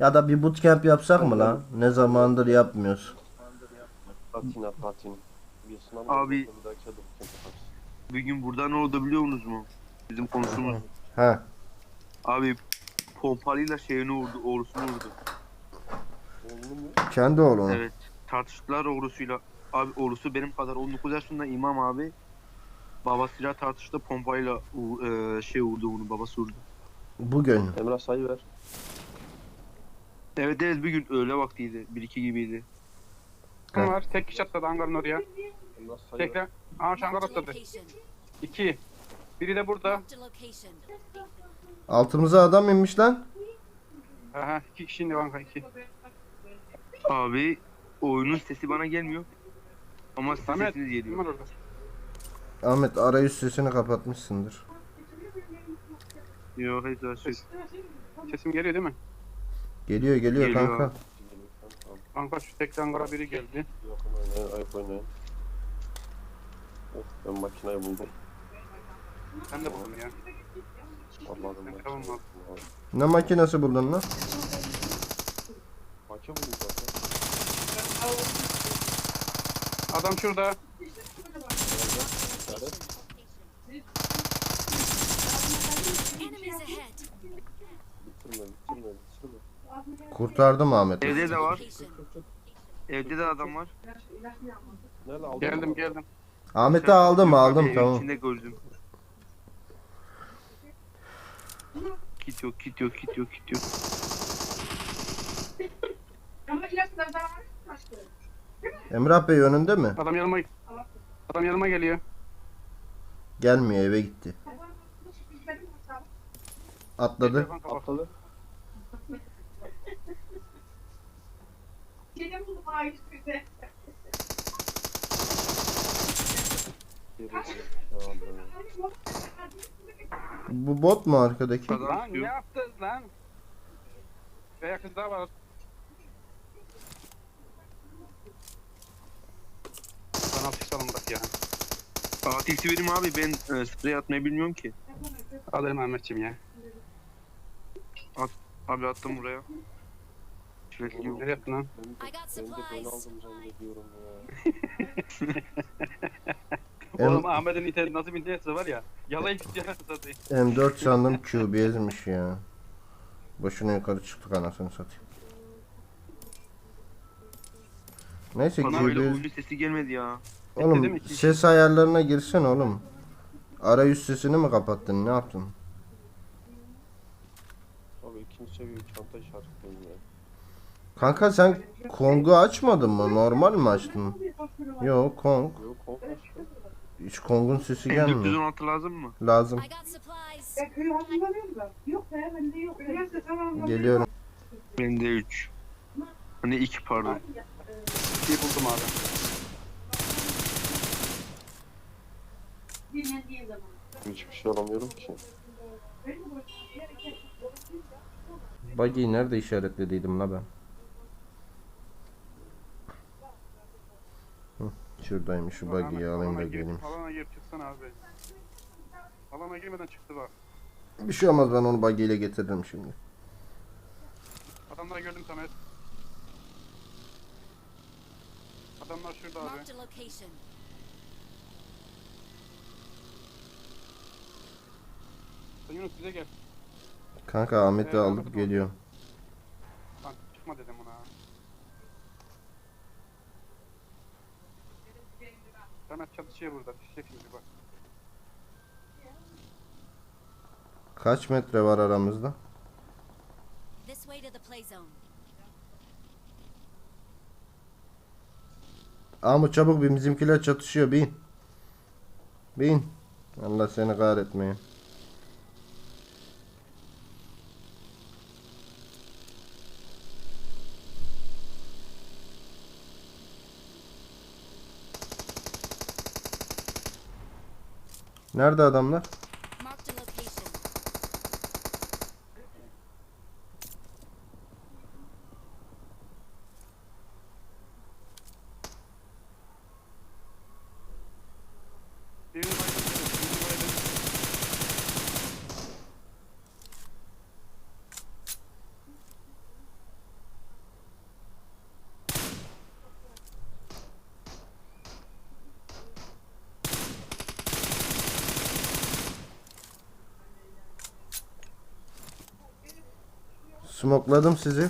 Ya da bir bootcamp yapsak mı lan? Ne zamandır yapmıyoruz. Patina patin. Bir sınav Abi- bir dahaki adım kim yaparız? Bir gün burada ne oldu biliyor musunuz mu? Bizim konuştuğumuz. He. Abi pompalıyla şeyini vurdu, oğrusunu vurdu. Oğlum mu? Kendi oğlunu. Evet. Tartıştılar oğrusuyla. Abi oğrusu benim kadar 19 yaşında imam abi. Babasıyla tartıştı pompayla u- e, şey vurdu bunu babası vurdu. Bugün. Emrah sayı ver. Evet evet bir gün öğle vaktiydi. 1-2 gibiydi. Evet. var. Tek kişi atladı hangarın oraya. Tekrar. Aa a atladı. İki. Biri de burada. Altımıza adam inmiş lan. Aha iki kişi indi kanka iki. Abi oyunun sesi bana gelmiyor. Ama sizin Samet. sesiniz Kim geliyor. orada? Ahmet arayüz sesini kapatmışsındır. Yok hiç açık. Sesim geliyor değil mi? Geliyor geliyor, Geliyor. kanka. Kanka şu tek hangara biri geldi. Ayıp oynayın. Of ben makinayı buldum. Ben de buldum ya. Allah'ım. Ne makinesi buldun lan? Makine buldum zaten. Adam şurada. İşaret. Enemies ahead. Bitirme bitirme bitirme. Kurtardım Ahmet'i. Evde de var. Evde de adam var. Nerede aldın? Geldim geldim. Ahmet'i aldım aldım evin tamam. içinde gördüm. Kit yok, kit yok, kit yok, kit yok. Ama ilaçlar da var. Başka. Emrah Bey önünde mi? Adam yanıma Adam yanıma geliyor. Gelmiyor eve gitti. Atladı. Atladı. Bu bot mu arkadaki? Lan ne tutuyor. yaptın lan? Veya kız daha var. Bana sıçtalım bırak ya. Ateşi vereyim abi ben e, sprey atmayı bilmiyorum ki. Alırım Ahmetciğim ya. Abi attım buraya. Yok. Nereye yaptın lan? Ben de, ben de supplies. aldım zannediyorum ya. Oğlum Ahmet'in internet nasıl bir interneti var ya. Yalayıp anasını satayım. M4 sandım QB ezmiş ya. Boşuna yukarı çıktık anasını satayım. Neyse Bana öyle QB oyuncu sesi gelmedi ya. Oğlum ses ayarlarına girsen oğlum. Arayüz sesini mi kapattın ne yaptın? Abi ikinci seviye çanta işaretliyim ya. Kanka sen Kong'u açmadın mı? Normal mi açtın? Yok Kong. Hiç Kong'un sesi gelmiyor. 416 lazım mı? Lazım. Geliyorum. Bende 3. Hani 2 pardon. Bir şey buldum abi. Hiçbir şey alamıyorum ki. Buggy'yi nerede işaretlediydim la ben? Hı, şuradaymış şu buggy'yi alayım da geleyim. Alana gir çıksana abi. Alana girmeden çıktı bak. Bir şey olmaz ben onu buggy ile getiririm şimdi. Adamları gördüm Samet. Adamlar şurada abi. Sen Yunus bize gel. Kanka Ahmet'i Ee, alıp geliyorum. Lan çıkma dedim ona. Samet çatışıyor burada. Fişek şimdi bak. Kaç metre var aramızda? This way to the play zone. Ama çabuk bin bizimkiler çatışıyor bin. Bin. Allah seni kahretmeye. Nerede adamlar? Marked a location. Birini bayıldım. Birini bayıldım. Smokladım sizi.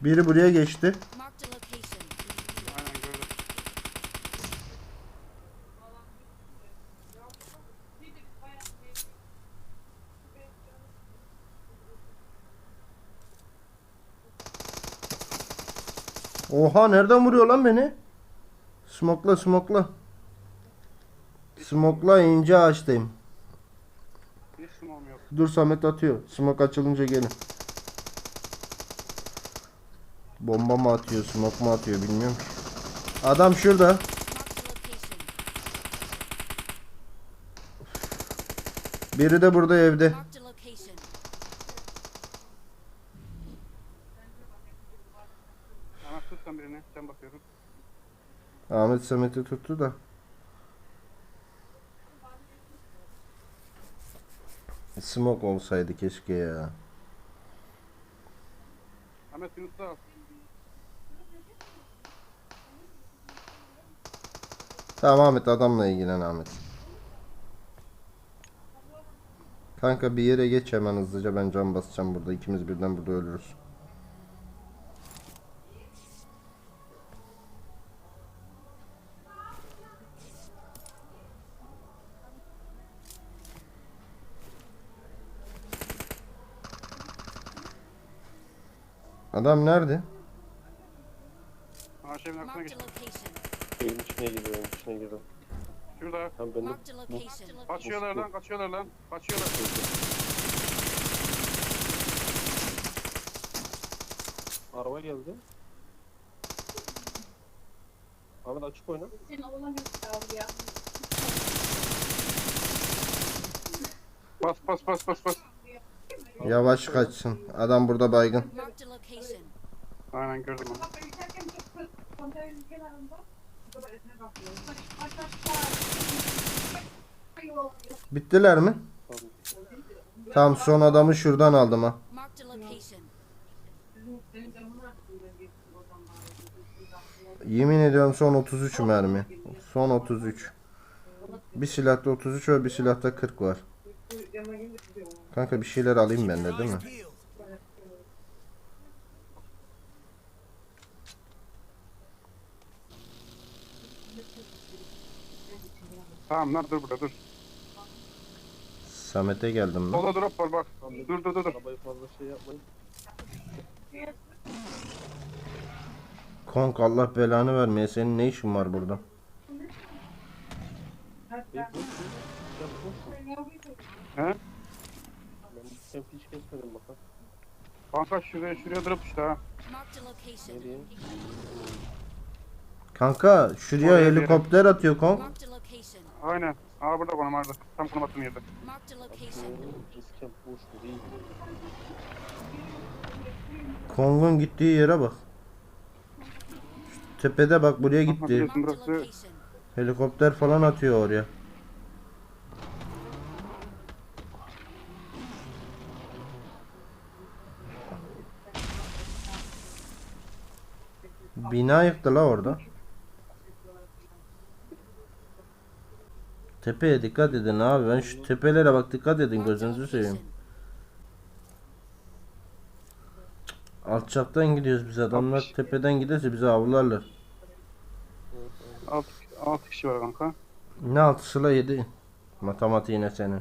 Biri buraya geçti. Marked a location. Aynen gördüm. Oha nereden vuruyor lan beni? Smokla smokla. Smokla ince ağaçtayım. Hiç yok. Dur Samet atıyor. Smok açılınca gelin. Bomba mı atıyor, smok mu atıyor bilmiyorum ki. Adam şurada. Biri de burada evde. Marked a location. Ama tut sen birini. Sen bakıyorum. Ahmet Samet'i tuttu da. Smok olsaydı keşke ya. Ahmet al. Tamam Ahmet adamla ilgilen Ahmet. Kanka bir yere geç hemen hızlıca ben can basacağım burada. İkimiz birden burada ölürüz. Adam nerede? Ağaç evin arkasına Marked geç. a location. Evin içine girdim, evin içine girdim. Şurada. Tam ben de. Kaçıyorlar lan kaçıyorlar lan. Kaçıyorlar. araba geldi. Ahmet açık oyna. Senin oğlan yok abi ya. Bas bas bas bas bas. Yavaş kaçsın. Adam burada baygın. Aynen gördüm onu. Bittiler mi? Tamam. Son adamı şuradan aldım ha. Yemin ediyorum son 33 mermi. Son 33. Bir silahta 33 var bir silahta 40 var. Kanka bir şeyler alayım ben de değil mi? Tamam lan dur burada dur. Samet'e geldim ben. Solda drop var bak. Dur dur dur dur. Arabayı fazla şey yapmayın. Konk Allah belanı vermeye senin ne işin var burada? He? Kempi hiç kesmedim bakalım. Kanka şuraya şuraya drop işte ha. Marked a location. Nereye? Kanka şuraya Oraya bir helikopter atıyor Konk. Marked a location. Aynen. Aa burada bana vardı. Tam konum attığım yerde. Marked a location. Bilmiyorum. Biz kemp boş mu değil. Kong'un gittiği yere bak. Şu Tepede bak buraya gitti. Marked a Burası- location. Helikopter falan atıyor oraya. Bina yıktı la orada. Tepeye dikkat edin abi. Ben şu tepelere bak dikkat edin gözünüzü seveyim. Alçaktan gidiyoruz biz adamlar tepeden giderse bizi avlarlar. 6 6 kişi var kanka. Ne altısı la yedi. Matematiğine senin.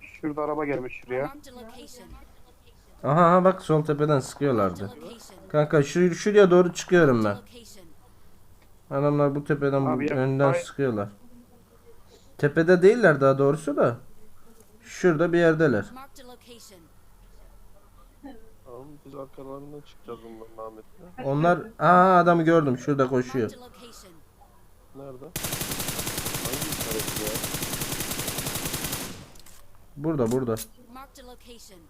Şurada araba gelmiş şuraya. Aha aha bak sol tepeden sıkıyorlardı. Kanka şu şuraya doğru çıkıyorum ben. Adamlar bu tepeden bu Abi ya, önden ay- sıkıyorlar. Tepede değiller daha doğrusu da. Şurada bir yerdeler. Marked a location. Tamam biz arkalarından çıkacağız bunların Ahmet'le. Onlar aa adamı gördüm şurada koşuyor. Marked a location. Nerede? Hangi işaret ya? Burada burada. Marked a location.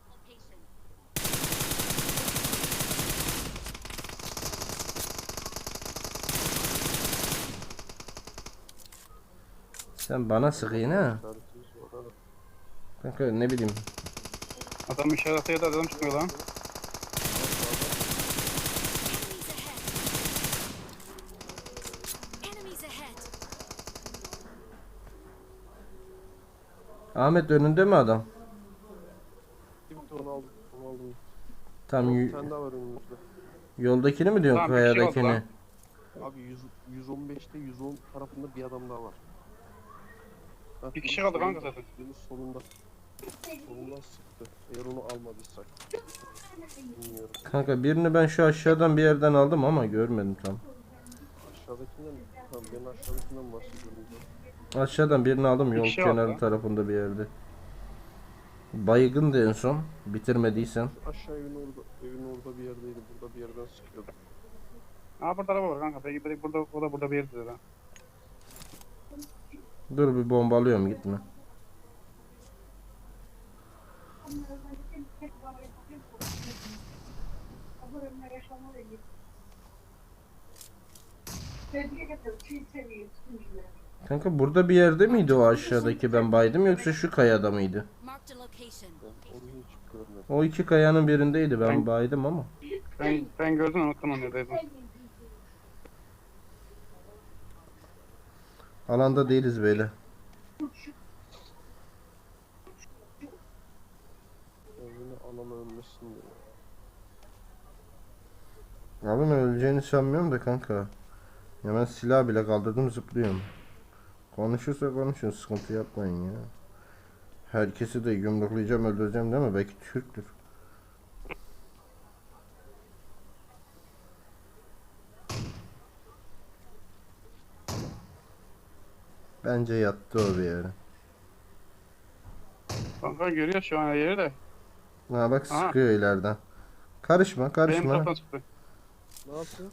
Sen bana sıkıyın ha. Kanka ne bileyim. Adam işaret ya da adam çıkmıyor lan. Ahmet önünde mi adam? Onu aldım. Onu aldım. Tam y- var önümüzde. yoldakini mi diyorsun Tamam, bir şey oldu kayadakini? lan. Abi 100, 115'te 110 tarafında bir adam daha var. Ha, Bir kişi kaldı kanka solunda. zaten. Yunus solunda. Solundan sıktı. Eğer onu almadıysak. Bilmiyorum. Kanka birini ben şu aşağıdan bir yerden aldım ama görmedim tam. Aşağıdakinden tamam ben aşağıdakinden bahsediyorum. Aşağıdan birini aldım yol kişi kenarı lan. tarafında bir yerde. Baygındı en son. Bitirmediysen. Aşağı evin orada, evin orada bir yerdeydi. Burada bir yerden sıkıyordu. Aa burada araba var kanka. Belki belki burada o da burada bir yerde lan. Dur bir bombalıyorum gitme. Kanka burada bir yerde miydi o aşağıdaki ben baydım yoksa şu kayada mıydı? O iki kayanın birindeydi ben baydım ama. Ben, ben gördüm ama tamam neredeydim. Alanda değiliz böyle. Ben alana ölmesin diye. Abim öleceğini sanmıyorum da kanka. Ya ben silah bile kaldırdım zıplıyorum. Konuşursa konuşun sıkıntı yapmayın ya. Herkesi de yumruklayacağım öldüreceğim değil mi? Belki Türktür. Bence yattı o bir yere. Kanka görüyor şu an yeri de. Ha bak Aha. sıkıyor ileriden. Karışma Benim karışma. taraftan çıktı. Ne yapıyor?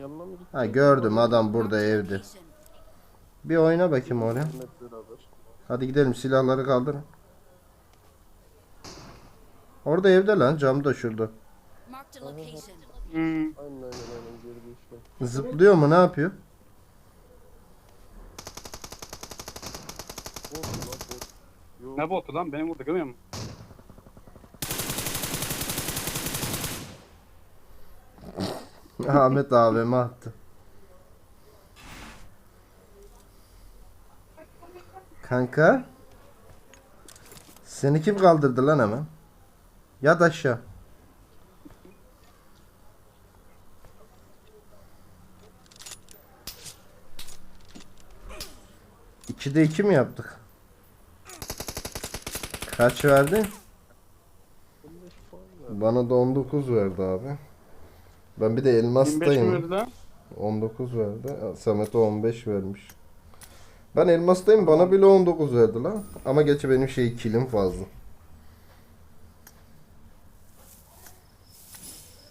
Yanına mı gitti? Ha gördüm adam burada evde. Bir oyna bakayım oraya. Hep beraber. Hadi gidelim silahları kaldırın. Orada evde lan camda şurada. Marked a location. Hmm. Aynen aynen aynen geride işte. Zıplıyor mu ne yapıyor? Bot lan bot. Yok. Ne botu lan? Benim burada görmüyor musun? Ahmet AVM attı. Kanka. Seni kim kaldırdı lan hemen? Yat aşağı. İkide iki mi yaptık? Kaç verdi? 15 puan ver. Bana da 19 verdi abi. Ben bir de 25 mi elmastayım. verdi lan? 19 verdi. Samet'e 15 vermiş. Ben elmastayım bana bile 19 verdi lan. Ama geçi benim şey kilim fazla.